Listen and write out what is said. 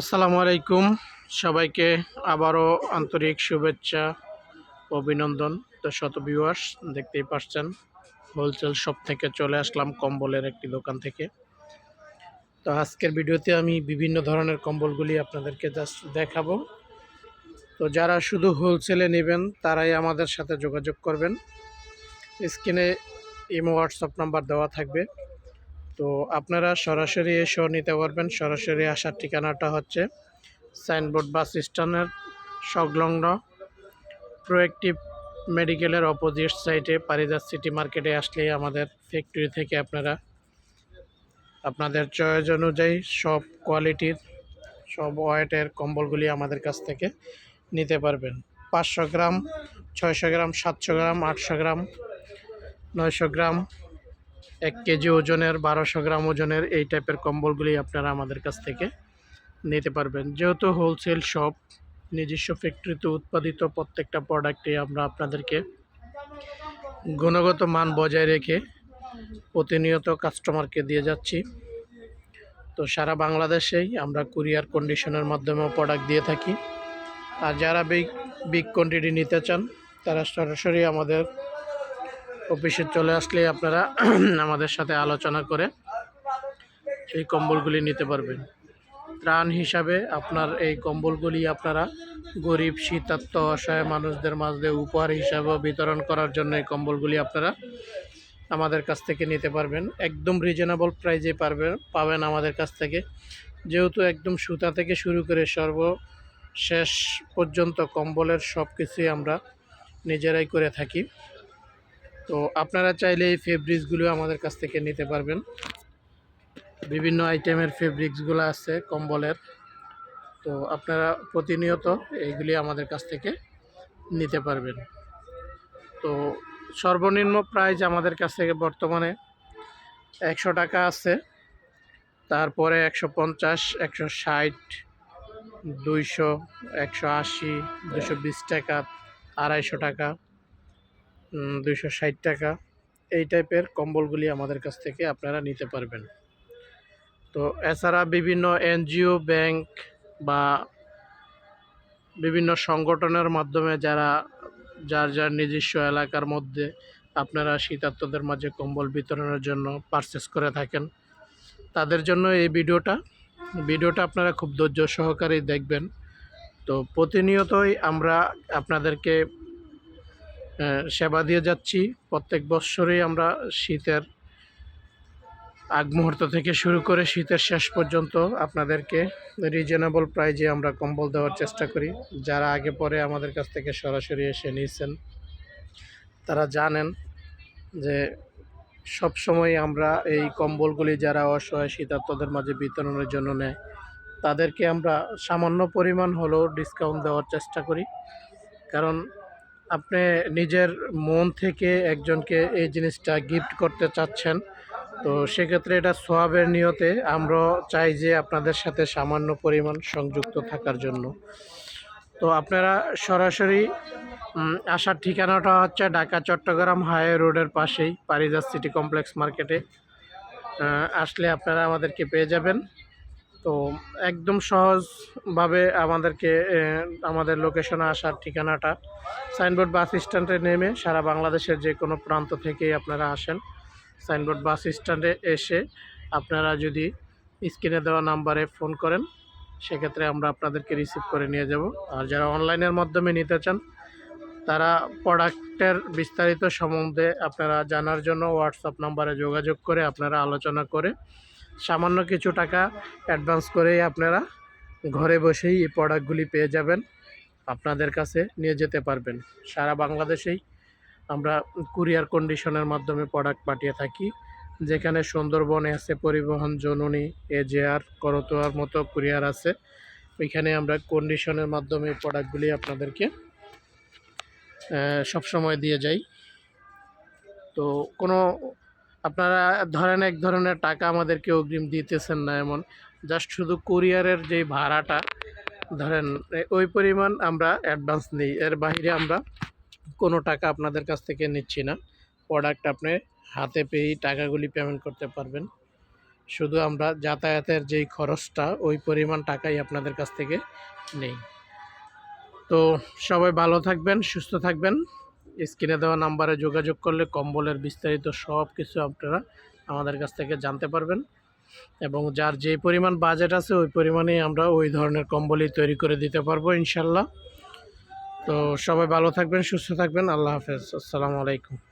আসসালামু আলাইকুম। সবাইকে আবারও আন্তরিক শুভেচ্ছা অভিনন্দন। তো শত ভিউয়ার্স দেখতেই পাচ্ছেন হোলসেল শপ থেকে চলে আসলাম কম্বলের একটি দোকান থেকে। তো আজকের ভিডিওতে আমি বিভিন্ন ধরনের কম্বলগুলি আপনাদেরকে জাস্ট দেখাবো। তো যারা শুধু হোলসেলে নেবেন, তারাই আমাদের সাথে যোগাযোগ করবেন। স্ক্রিনে ইমো হোয়াটসঅ্যাপ নাম্বার দেওয়া থাকবে। তো আপনারা সরাসরি এসেও নিতে পারবেন। সরাসরি আসার ঠিকানাটা হচ্ছে সাইনবোর্ড বাস স্ট্যান্ডের সংলগ্ন প্রোয়েক্টিভ মেডিকেলের অপোজিট সাইডে পারিজাত সিটি মার্কেটে আসলেই আমাদের ফ্যাক্টরি থেকে আপনারা আপনাদের চয়েস অনুযায়ী সব কোয়ালিটির সব ওয়েটের কম্বলগুলি আমাদের কাছ থেকে নিতে পারবেন। পাঁচশো গ্রাম, ছয়শো গ্রাম, সাতশো গ্রাম, আটশো গ্রাম, নয়শো গ্রাম এক কেজি ওজনের বারোশো গ্রাম ওজনের এই টাইপের কম্বলগুলি আপনারা আমাদের কাছ থেকে নিতে পারবেন। যেহেতু হোলসেল শপ নিজস্ব ফ্যাক্টরিতে উৎপাদিত প্রত্যেকটা প্রোডাক্টে আমরা আপনাদেরকে গুণগত মান বজায় রেখে প্রতিনিয়ত কাস্টমারকে দিয়ে যাচ্ছি। তো সারা বাংলাদেশেই আমরা কুরিয়ার কন্ডিশনের মাধ্যমেও প্রোডাক্ট দিয়ে থাকি। আর যারা বিগ বিগ কোয়ান্টিটি নিতে চান, তারা সরাসরি আমাদের অফিসে চলে আসলে আপনারা আমাদের সাথে আলোচনা করে এই কম্বলগুলি নিতে পারবেন। ত্রাণ হিসাবে আপনার এই কম্বলগুলি আপনারা গরিব, শীতার্থ, অসহায় মানুষদের মাঝে উপহার হিসাবে বিতরণ করার জন্য এই কম্বলগুলি আপনারা আমাদের কাছ থেকে নিতে পারবেন। একদম রিজনেবল প্রাইজে পারবেন, পাবেন আমাদের কাছ থেকে। যেহেতু একদম সুতা থেকে শুরু করে সর্ব শেষ পর্যন্ত কম্বলের সব কিছুই আমরা নিজেরাই করে থাকি। তো আপনারা চাইলে এই ফেব্রিক্সগুলো আমাদের কাছ থেকে নিতে পারবেন। বিভিন্ন আইটেমের ফেব্রিক্সগুলো আছে, কম্বলের। তো আপনারা প্রতিনিয়ত এইগুলি আমাদের কাছ থেকে নিতে পারবেন। তো সর্বনিম্ন প্রাইস আমাদের কাছ থেকে বর্তমানে একশো টাকা আছে। তারপরে একশো পঞ্চাশ, একশো ষাট, দুইশো, একশো আশি দুশো বিশ টাকা, আড়াইশো টাকা। দুইশো ষাট টাকা। এই টাইপের কম্বলগুলি আমাদের কাছ থেকে আপনারা নিতে পারবেন। তো এছাড়া বিভিন্ন এনজিও ব্যাংক বা বিভিন্ন সংগঠনের মাধ্যমে যারা, যার যার নিজস্ব এলাকার মধ্যে আপনারা শীতার্থদের মাঝে কম্বল বিতরণের জন্য পারচেস করে থাকেন, তাদের জন্য এই ভিডিওটা। ভিডিওটা আপনারা খুব ধৈর্য সহকারে দেখবেন। তো প্রতিনিয়তই আমরা আপনাদেরকে সেবা দিয়ে যাচ্ছি। প্রত্যেক বৎসরেই আমরা শীতের আগ মুহূর্ত থেকে শুরু করে শীতের শেষ পর্যন্ত আপনাদেরকে রিজনেবল প্রাইজে আমরা কম্বল দেওয়ার চেষ্টা করি। যারা আগে পরে আমাদের কাছ থেকে সরাসরি এসে নিয়েছেন, তারা জানেন যে সব সময় আমরা এই কম্বলগুলি যারা অসহায় শীতার্থদের মাঝে বিতরণের জন্য নেয়, তাদেরকে আমরা সামান্য পরিমাণ হলেও ডিসকাউন্ট দেওয়ার চেষ্টা করি। কারণ আপনি নিজের মন থেকে একজনকে এই জিনিসটা গিফট করতে চাচ্ছেন, তো সেক্ষেত্রে এটা সোয়াবের নিয়তে আমরা চাই যে আপনাদের সাথে সামান্য পরিমাণ সংযুক্ত থাকার জন্য। তো আপনারা সরাসরি আসার ঠিকানাটা হচ্ছে ঢাকা, চট্টগ্রাম হাইওয়ে রোডের পাশেই, পারিজাত সিটি কমপ্লেক্স মার্কেটে। আসলে আপনারা আমাদেরকে পেয়ে যাবেন। তো একদম সহজভাবে আমাদেরকে আমাদের লোকেশনে আসার ঠিকানাটা সাইনবোর্ড বাস স্ট্যান্ডে নেমে সারা বাংলাদেশের যে কোনো প্রান্ত থেকেই আপনারা আসেন। সাইনবোর্ড বাস স্ট্যান্ডে এসে আপনারা যদি স্ক্রিনে দেওয়া নাম্বারে ফোন করেন, সেক্ষেত্রে আমরা আপনাদেরকে রিসিভ করে নিয়ে যাব। আর যারা অনলাইনের মাধ্যমে নিতে চান, তারা প্রোডাক্টের বিস্তারিত সম্বন্ধে আপনারা জানার জন্য হোয়াটসঅ্যাপ নাম্বারে যোগাযোগ করে আপনারা আলোচনা করে সামান্য কিছু টাকা অ্যাডভান্স করেই আপনারা ঘরে বসেই এই প্রোডাক্টগুলি পেয়ে যাবেন, আপনাদের কাছে নিয়ে যেতে পারবেন। সারা বাংলাদেশেই আমরা কুরিয়ার কন্ডিশনের মাধ্যমে প্রোডাক্ট পাঠিয়ে থাকি, যেখানে সুন্দরবনে আছে পরিবহন জননী এজেআর করতোয়ার মতো কুরিয়ার আছে। ওইখানে আমরা কন্ডিশনের মাধ্যমে প্রোডাক্টগুলি আপনাদেরকে সবসময় দিয়ে যাই। তো কোনো আপনারা ধরেন এক ধরনের টাকা আমাদেরকে অগ্রিম দিতেছেন না এমন। জাস্ট শুধু কুরিয়ারের যে ভাড়াটা, ধরেন ওই পরিমাণ আমরা অ্যাডভান্স নিই। এর বাইরে আমরা কোনো টাকা আপনাদের কাছ থেকে নিচ্ছি না। প্রোডাক্ট আপনি হাতে পেয়েই টাকাগুলি পেমেন্ট করতে পারবেন। শুধু আমরা যাতায়াতের যেই খরচটা, ওই পরিমাণ টাকাই আপনাদের কাছ থেকে নেই। তো সবাই ভালো থাকবেন, সুস্থ থাকবেন। স্ক্রিনে দেওয়া নাম্বারে যোগাযোগ করলে কম্বলের বিস্তারিত সব কিছু আপনারা আমাদের কাছ থেকে জানতে পারবেন। এবং যার যে পরিমাণ বাজেট আছে, ওই পরিমাণেই আমরা ওই ধরনের কম্বলই তৈরি করে দিতে পারব ইনশাল্লাহ। তো সবাই ভালো থাকবেন, সুস্থ থাকবেন। আল্লাহ হাফেজ। আসসালামু আলাইকুম।